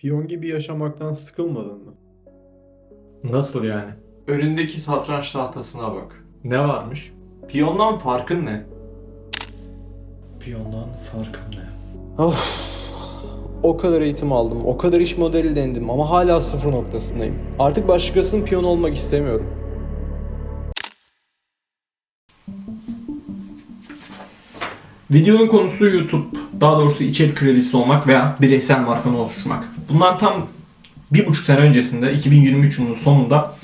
Piyon gibi yaşamaktan sıkılmadın mı? Nasıl yani? Önündeki satranç tahtasına bak. Ne varmış? Piyondan farkın ne? Piyondan farkım ne? Of. O kadar eğitim aldım, o kadar iş modeli denedim ama hala sıfır noktasındayım. Artık başkasının piyonu olmak istemiyorum. Videonun konusu YouTube. Daha doğrusu içerik üreticisi olmak veya bireysel markanı oluşturmak. Bundan tam bir buçuk sene öncesinde 2023 yılının sonunda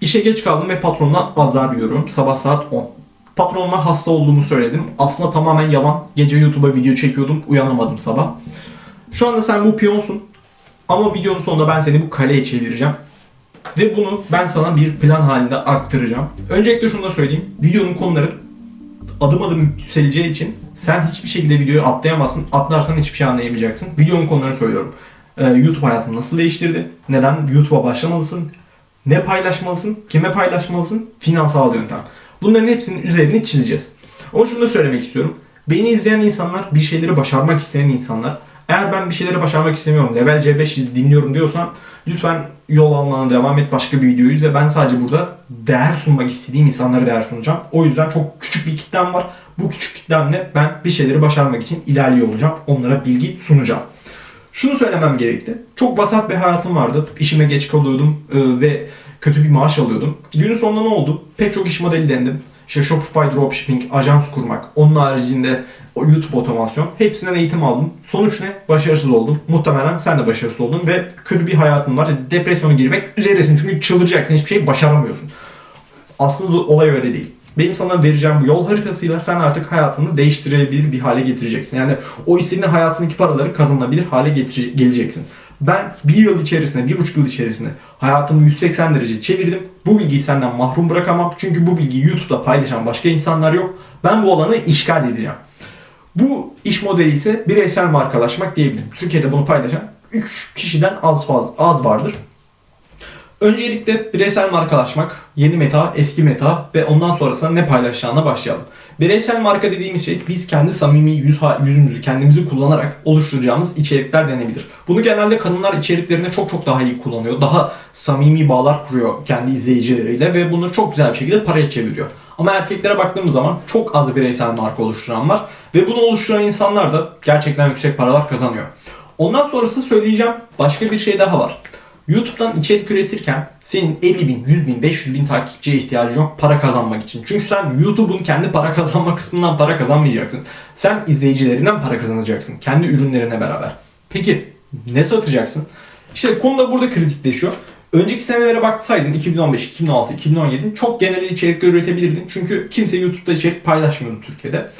işe geç kaldım ve patrondan azar yiyorum. Sabah saat 10. Patronuma hasta olduğumu söyledim. Aslında tamamen yalan. Gece YouTube'a video çekiyordum. Uyanamadım sabah. Şu anda sen bu piyonsun. Ama videonun sonunda ben seni bu kaleye çevireceğim. Ve bunu ben sana bir plan halinde aktaracağım. Öncelikle şunu da söyleyeyim. Videonun konuları adım adım yükseleceği için sen hiçbir şekilde videoyu atlayamazsın. Atlarsan hiçbir şey anlayamayacaksın. Videonun konularını söylüyorum. Ee, YouTube hayatını nasıl değiştirdi? Neden YouTube'a başlamalısın? Ne paylaşmalısın? Kime paylaşmalısın? Finansal yöntem. Bunların hepsinin üzerini çizeceğiz. Ama şunu da söylemek istiyorum. Beni izleyen insanlar, bir şeyleri başarmak isteyen insanlar. Eğer ben bir şeyleri başarmak istemiyorum, level C5 dinliyorum diyorsan lütfen yol almana devam et başka bir videoyu izle. Ben sadece burada değer sunmak istediğim insanlara değer sunacağım. O yüzden çok küçük bir kitlem var. Bu küçük kitlemle ben bir şeyleri başarmak için ilerliyor olacağım. Onlara bilgi sunacağım. Şunu söylemem gerekti. Çok vasat bir hayatım vardı. İşime geç kalıyordum e, ve kötü bir maaş alıyordum. Günün sonunda ne oldu? Pek çok iş modeli denedim. İşte Shopify dropshipping, ajans kurmak, onun haricinde YouTube otomasyon. Hepsinden eğitim aldım. Sonuç ne? Başarısız oldum. Muhtemelen sen de başarısız oldun ve kötü bir hayatın var. Depresyona girmek üzeresin çünkü çıldıracaksın. Hiçbir şey başaramıyorsun. Aslında olay öyle değil. Benim sana vereceğim bu yol haritasıyla sen artık hayatını değiştirebilir bir hale getireceksin. Yani o istediğin hayatındaki paraları kazanılabilir hale geleceksin. Ben bir yıl içerisinde, bir buçuk yıl içerisinde hayatımı 180 derece çevirdim. Bu bilgiyi senden mahrum bırakamam. Çünkü bu bilgiyi YouTube'da paylaşan başka insanlar yok. Ben bu alanı işgal edeceğim. Bu iş modeli ise bireysel markalaşmak diyebilirim. Türkiye'de bunu paylaşan 3 kişiden az faz az vardır. Öncelikle bireysel markalaşmak, yeni meta, eski meta ve ondan sonrasında ne paylaşacağına başlayalım. Bireysel marka dediğimiz şey biz kendi samimi yüz, yüzümüzü kendimizi kullanarak oluşturacağımız içerikler denebilir. Bunu genelde kadınlar içeriklerinde çok çok daha iyi kullanıyor. Daha samimi bağlar kuruyor kendi izleyicileriyle ve bunu çok güzel bir şekilde paraya çeviriyor. Ama erkeklere baktığımız zaman çok az bireysel marka oluşturan var ve bunu oluşturan insanlar da gerçekten yüksek paralar kazanıyor. Ondan sonrası söyleyeceğim başka bir şey daha var. YouTube'dan içerik üretirken senin 50 bin, 100 bin, 500 bin takipçiye ihtiyacın yok para kazanmak için. Çünkü sen YouTube'un kendi para kazanma kısmından para kazanmayacaksın. Sen izleyicilerinden para kazanacaksın. Kendi ürünlerine beraber. Peki ne satacaksın? İşte konu da burada kritikleşiyor. Önceki senelere baksaydın 2015, 2016, 2017 çok genel içerikler üretebilirdin. Çünkü kimse YouTube'da içerik paylaşmıyordu Türkiye'de.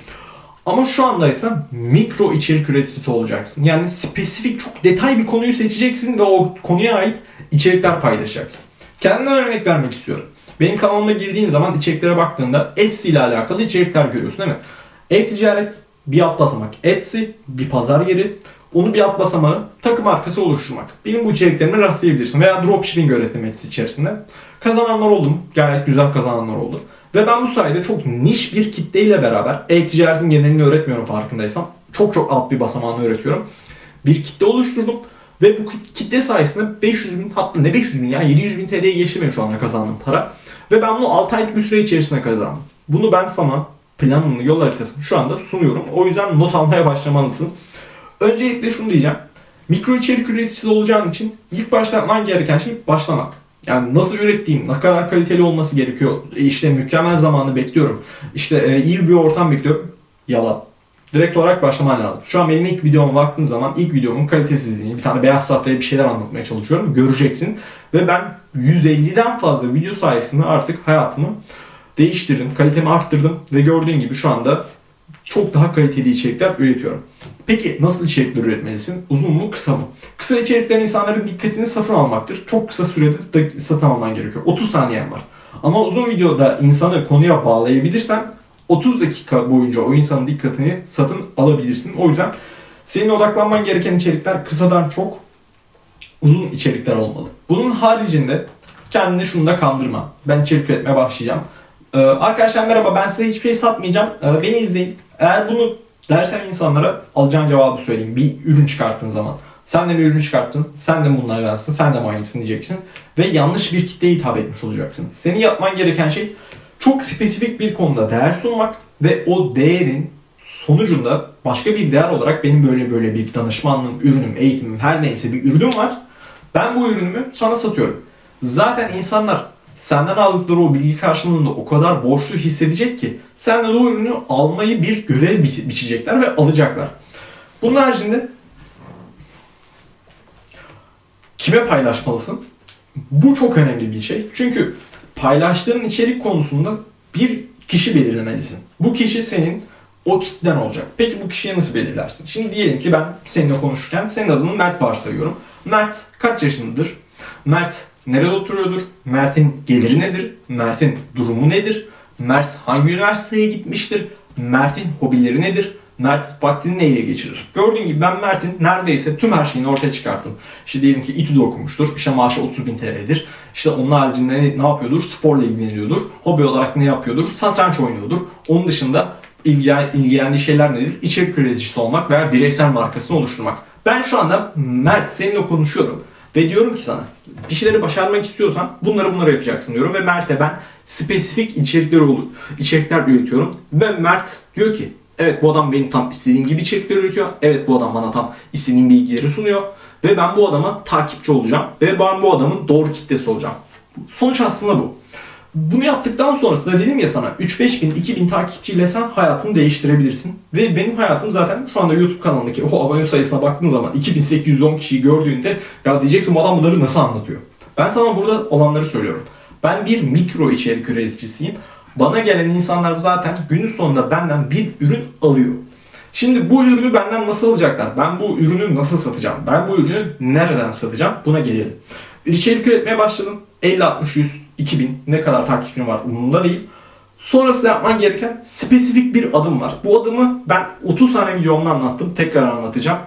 Ama şu anda ise mikro içerik üreticisi olacaksın. Yani spesifik çok detay bir konuyu seçeceksin ve o konuya ait içerikler paylaşacaksın. Kendimden örnek vermek istiyorum. Benim kanalıma girdiğin zaman içeriklere baktığında Etsy ile alakalı içerikler görüyorsun değil mi? E-ticaret bir alt basamak. Etsy bir pazar yeri. Onu bir alt basamağı takım markası oluşturmak. Benim bu içeriklerime rastlayabilirsin. Veya dropshipping öğrettim Etsy içerisinde. Kazananlar oldum. Gayet güzel kazananlar oldu. Ve ben bu sayede çok niş bir kitleyle beraber e-ticaretin genelini öğretmiyorum farkındaysan. Çok çok alt bir basamağını öğretiyorum. Bir kitle oluşturdum. Ve bu kitle sayesinde 500 bin hatta ne 500 bin ya 700 bin TL'ye geçti şu anda kazandığım para. Ve ben bunu 6 aylık bir süre içerisinde kazandım. Bunu ben sana planını, yol haritasını şu anda sunuyorum. O yüzden not almaya başlamalısın. Öncelikle şunu diyeceğim. Mikro içerik üreticisi olacağın için ilk başta yapman gereken şey başlamak. Yani nasıl ürettiğim, ne kadar kaliteli olması gerekiyor. E İşte mükemmel zamanı bekliyorum. İşte e, iyi bir ortam bekliyorum. Yalan. Direkt olarak başlaman lazım. Şu an benim ilk videoma baktığın zaman ilk videomun kalitesizliğini, bir tane beyaz sahteye bir şeyler anlatmaya çalışıyorum. Göreceksin. Ve ben 150'den fazla video sayesinde artık hayatımı değiştirdim, kalitemi arttırdım ve gördüğün gibi şu anda çok daha kaliteli içerikler üretiyorum. Peki nasıl içerikler üretmelisin? Uzun mu kısa mı? Kısa içerikler insanların dikkatini satın almaktır. Çok kısa sürede de satın alman gerekiyor. 30 saniyen var. Ama uzun videoda insanı konuya bağlayabilirsen 30 dakika boyunca o insanın dikkatini satın alabilirsin. O yüzden senin odaklanman gereken içerikler kısadan çok uzun içerikler olmalı. Bunun haricinde kendini şunu da kandırma. Ben içerik üretmeye başlayacağım. Ee, arkadaşlar merhaba ben size hiçbir şey satmayacağım. Ee, beni izleyin. Eğer bunu dersen insanlara alacağın cevabı söyleyeyim. Bir ürün çıkarttığın zaman. Sen de bir ürünü çıkarttın, sen de bunlardansın, sen de aynısın diyeceksin. Ve yanlış bir kitleye hitap etmiş olacaksın. Senin yapman gereken şey çok spesifik bir konuda değer sunmak ve o değerin sonucunda başka bir değer olarak benim böyle böyle bir danışmanlığım, ürünüm, eğitimim her neyse bir ürünüm var. Ben bu ürünümü sana satıyorum. Zaten insanlar senden aldıkları o bilgi karşılığında o kadar borçlu hissedecek ki senden o ürünü almayı bir görev bi- biçecekler ve alacaklar. Bunun haricinde kime paylaşmalısın? Bu çok önemli bir şey. Çünkü paylaştığın içerik konusunda bir kişi belirlemelisin. Bu kişi senin o kitlen olacak. Peki bu kişiyi nasıl belirlersin? Şimdi diyelim ki ben seninle konuşurken senin adını Mert varsayıyorum. Mert kaç yaşındadır? Mert nerede oturuyordur? Mert'in geliri nedir? Mert'in durumu nedir? Mert hangi üniversiteye gitmiştir? Mert'in hobileri nedir? Mert vaktini neyle geçirir? Gördüğün gibi ben Mert'in neredeyse tüm her şeyini ortaya çıkarttım. İşte diyelim ki İTÜ'de okumuştur. İşte maaşı 30 bin TL'dir. İşte onun haricinde ne, ne yapıyordur? Sporla ilgileniyordur. Hobi olarak ne yapıyordur? Satranç oynuyordur. Onun dışında ilgilen, ilgilendiği şeyler nedir? İçerik üreticisi olmak veya bireysel markasını oluşturmak. Ben şu anda Mert seninle konuşuyorum. Ve diyorum ki sana bir şeyleri başarmak istiyorsan bunları bunları yapacaksın diyorum. Ve Mert'e ben spesifik içerikler olur, içerikler üretiyorum. Ve Mert diyor ki evet bu adam benim tam istediğim gibi içerikler üretiyor. Evet bu adam bana tam istediğim bilgileri sunuyor. Ve ben bu adama takipçi olacağım. Ve ben bu adamın doğru kitlesi olacağım. Sonuç aslında bu. Bunu yaptıktan sonrasında dedim ya sana 3-5 bin, 2 bin takipçiyle sen hayatını değiştirebilirsin. Ve benim hayatım zaten şu anda YouTube kanalındaki o abone sayısına baktığın zaman 2810 kişiyi gördüğünde ya diyeceksin bu adam bunları nasıl anlatıyor? Ben sana burada olanları söylüyorum. Ben bir mikro içerik üreticisiyim. Bana gelen insanlar zaten günün sonunda benden bir ürün alıyor. Şimdi bu ürünü benden nasıl alacaklar? Ben bu ürünü nasıl satacağım? Ben bu ürünü nereden satacağım? Buna gelelim. İçerik üretmeye başladım. 50, 60, 100, 2000 ne kadar takipçim var umurumda değil. Sonrasında yapman gereken spesifik bir adım var. Bu adımı ben 30 tane videomda anlattım. Tekrar anlatacağım.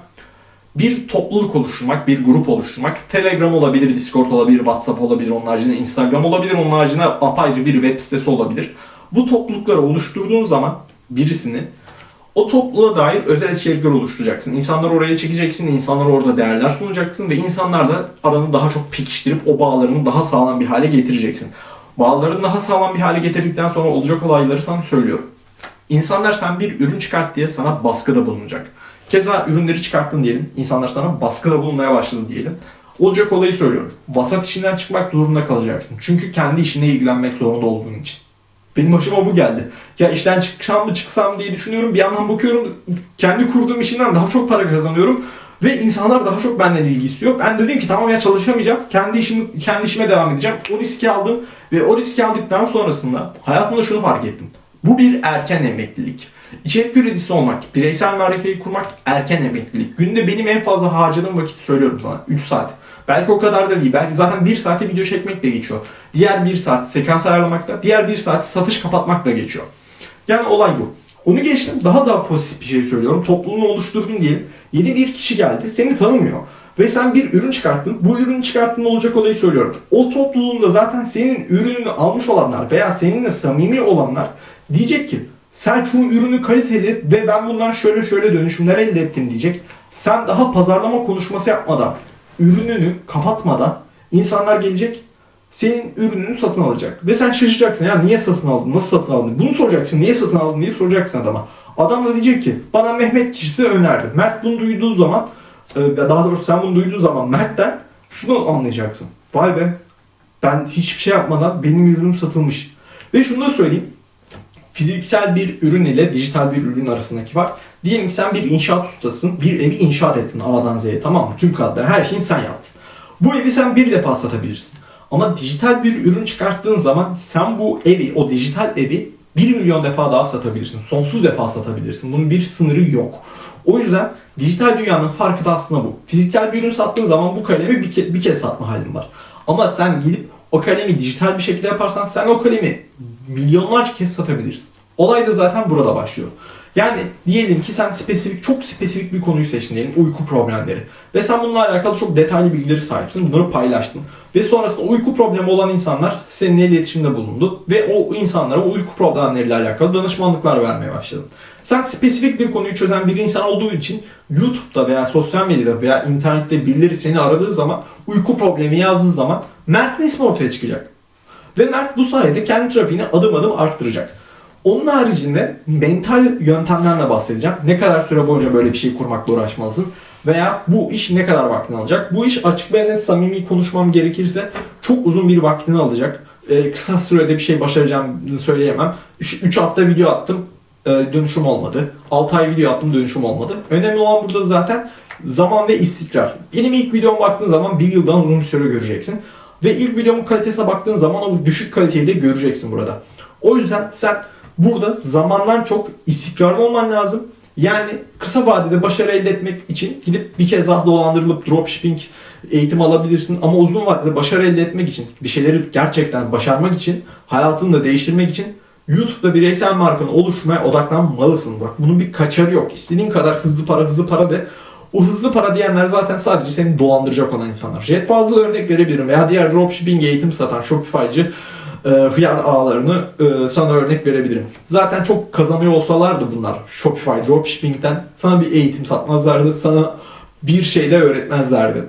Bir topluluk oluşturmak, bir grup oluşturmak. Telegram olabilir, Discord olabilir, WhatsApp olabilir, onun haricinde Instagram olabilir, onun haricinde apayrı bir web sitesi olabilir. Bu toplulukları oluşturduğun zaman birisini o topluluğa dair özel içerikler oluşturacaksın. İnsanları oraya çekeceksin, insanlara orada değerler sunacaksın ve insanlar da aranı daha çok pekiştirip o bağlarını daha sağlam bir hale getireceksin. Bağlarını daha sağlam bir hale getirdikten sonra olacak olayları sana söylüyorum. İnsanlar sen bir ürün çıkart diye sana baskıda bulunacak. Keza ürünleri çıkarttın diyelim. İnsanlar sana baskıda bulunmaya başladı diyelim. Olacak olayı söylüyorum. Vasat işinden çıkmak zorunda kalacaksın. Çünkü kendi işine ilgilenmek zorunda olduğun için. Benim başıma bu geldi. Ya işten çıksam mı çıksam diye düşünüyorum. Bir yandan bakıyorum kendi kurduğum işimden daha çok para kazanıyorum. Ve insanlar daha çok benden ilgi istiyor. Ben dedim ki tamam ya çalışamayacağım. Kendi işimi kendi işime devam edeceğim. O riski aldım ve o riski aldıktan sonrasında hayatımda şunu fark ettim. Bu bir erken emeklilik. İçerik üreticisi olmak, bireysel markayı kurmak erken emeklilik. Günde benim en fazla harcadığım vakit söylüyorum sana. 3 saat. Belki o kadar da değil. Belki zaten 1 saate video çekmekle geçiyor. Diğer 1 saat sekans ayarlamakla, diğer 1 saat satış kapatmakla geçiyor. Yani olay bu. Onu geçtim. Daha daha pozitif bir şey söylüyorum. Topluluğunu oluşturdun diyelim. Yeni bir kişi geldi. Seni tanımıyor. Ve sen bir ürün çıkarttın. Bu ürünü çıkarttığında olacak olayı söylüyorum. O topluluğunda zaten senin ürününü almış olanlar veya seninle samimi olanlar diyecek ki sen şu ürünü kaliteli ve ben bundan şöyle şöyle dönüşümler elde ettim diyecek. Sen daha pazarlama konuşması yapmadan, ürününü kapatmadan insanlar gelecek senin ürününü satın alacak. Ve sen şaşıracaksın ya niye satın aldın, nasıl satın aldın? Bunu soracaksın, niye satın aldın diye soracaksın adama. Adam da diyecek ki bana Mehmet kişisi önerdi. Mert bunu duyduğu zaman, daha doğrusu sen bunu duyduğu zaman Mert'ten şunu anlayacaksın. Vay be ben hiçbir şey yapmadan benim ürünüm satılmış. Ve şunu da söyleyeyim. Fiziksel bir ürün ile dijital bir ürün arasındaki var. Diyelim ki sen bir inşaat ustasın. Bir evi inşaat ettin A'dan Z'ye tamam mı? Tüm katları her şeyi sen yaptın. Bu evi sen bir defa satabilirsin. Ama dijital bir ürün çıkarttığın zaman sen bu evi, o dijital evi 1 milyon defa daha satabilirsin. Sonsuz defa satabilirsin. Bunun bir sınırı yok. O yüzden dijital dünyanın farkı da aslında bu. Fiziksel bir ürün sattığın zaman bu kalemi bir, ke- bir kez satma halin var. Ama sen gidip o kalemi dijital bir şekilde yaparsan sen o kalemi milyonlarca kez satabilirsin. Olay da zaten burada başlıyor. Yani diyelim ki sen spesifik, çok spesifik bir konuyu seçtin diyelim. Uyku problemleri. Ve sen bununla alakalı çok detaylı bilgileri sahipsin. Bunları paylaştın. Ve sonrasında uyku problemi olan insanlar seninle iletişimde bulundu. Ve o insanlara o uyku problemleriyle alakalı danışmanlıklar vermeye başladın. Sen spesifik bir konuyu çözen bir insan olduğu için YouTube'da veya sosyal medyada veya internette birileri seni aradığı zaman uyku problemi yazdığı zaman Mert'in ismi ortaya çıkacak. Ve Mert bu sayede kendi trafiğini adım adım arttıracak. Onun haricinde mental yöntemden de bahsedeceğim. Ne kadar süre boyunca böyle bir şey kurmakla uğraşmalısın veya bu iş ne kadar vaktini alacak? Bu iş açık ve net samimi konuşmam gerekirse çok uzun bir vaktini alacak. Ee, kısa sürede bir şey başaracağımı söyleyemem. 3 hafta video attım, e, dönüşüm olmadı. 6 ay video attım, dönüşüm olmadı. Önemli olan burada zaten zaman ve istikrar. Benim ilk videoma baktığın zaman bir yıldan uzun bir süre göreceksin. Ve ilk videomun kalitesine baktığın zaman o düşük kaliteyi de göreceksin burada. O yüzden sen burada zamandan çok istikrarlı olman lazım. Yani kısa vadede başarı elde etmek için gidip bir kez daha dolandırılıp dropshipping eğitim alabilirsin. Ama uzun vadede başarı elde etmek için, bir şeyleri gerçekten başarmak için, hayatını da değiştirmek için YouTube'da bireysel markanı oluşmaya odaklanmalısın. Bak bunun bir kaçarı yok. İstediğin kadar hızlı para hızlı para de. O hızlı para diyenler zaten sadece seni dolandıracak olan insanlar. Jet fazla örnek verebilirim veya diğer dropshipping eğitim satan Shopify'cı e, ağlarını e, sana örnek verebilirim. Zaten çok kazanıyor olsalardı bunlar Shopify dropshipping'den sana bir eğitim satmazlardı. Sana bir şey de öğretmezlerdi.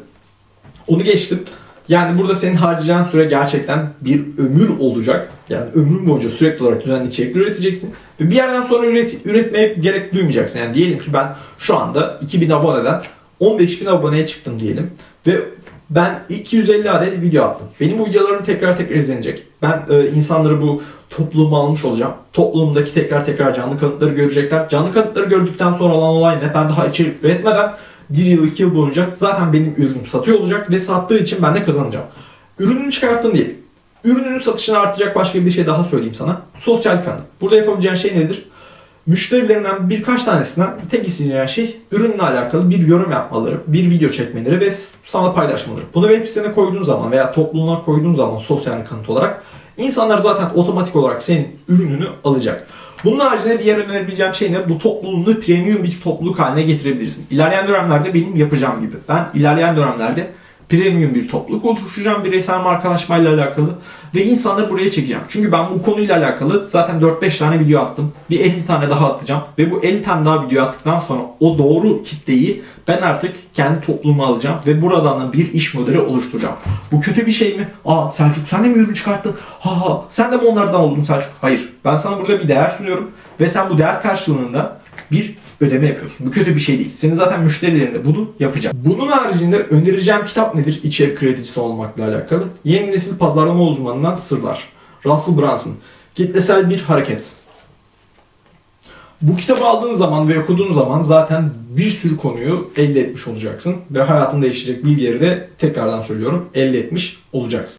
Onu geçtim. Yani burada senin harcayacağın süre gerçekten bir ömür olacak. Yani ömrün boyunca sürekli olarak düzenli içerik üreteceksin. Ve bir yerden sonra üret, üretmeye gerek duymayacaksın. Yani diyelim ki ben şu anda 2000 aboneden 15.000 aboneye çıktım diyelim. Ve ben 250 adet video attım. Benim bu videolarım tekrar tekrar izlenecek. Ben e, insanları bu topluluğuma almış olacağım. Toplumdaki tekrar tekrar canlı kanıtları görecekler. Canlı kanıtları gördükten sonra olan olay ne? Ben daha içerik üretmeden bir yıl iki yıl boyunca zaten benim ürünüm satıyor olacak ve sattığı için ben de kazanacağım. Ürününü çıkarttın diyelim. Ürününün satışını artacak başka bir şey daha söyleyeyim sana. Sosyal kanıt. Burada yapabileceğin şey nedir? Müşterilerinden birkaç tanesinden tek isteyeceğin şey ürünle alakalı bir yorum yapmaları, bir video çekmeleri ve sana paylaşmaları. Bunu web sitene koyduğun zaman veya topluluğuna koyduğun zaman sosyal kanıt olarak insanlar zaten otomatik olarak senin ürününü alacak. Bunun haricinde diğer önerebileceğim şey ne? Bu topluluğunu premium bir topluluk haline getirebilirsin. İlerleyen dönemlerde benim yapacağım gibi. Ben ilerleyen dönemlerde premium bir topluluk oluşturacağım bireysel markalaşmayla alakalı ve insanları buraya çekeceğim. Çünkü ben bu konuyla alakalı zaten 4-5 tane video attım. Bir 50 tane daha atacağım ve bu 50 tane daha video attıktan sonra o doğru kitleyi ben artık kendi topluluğuma alacağım ve buradan da bir iş modeli oluşturacağım. Bu kötü bir şey mi? Aa Selçuk sen de mi ürün çıkarttın? Ha ha sen de mi onlardan oldun Selçuk? Hayır. Ben sana burada bir değer sunuyorum ve sen bu değer karşılığında bir ödeme yapıyorsun. Bu kötü bir şey değil. Senin zaten müşterilerin de bunu yapacak. Bunun haricinde önereceğim kitap nedir? İçerik üreticisi olmakla alakalı. Yeni nesil pazarlama uzmanından sırlar. Russell Brunson. Kitlesel bir hareket. Bu kitabı aldığın zaman ve okuduğun zaman zaten bir sürü konuyu elde etmiş olacaksın. Ve hayatını değiştirecek bilgileri de tekrardan söylüyorum elde etmiş olacaksın.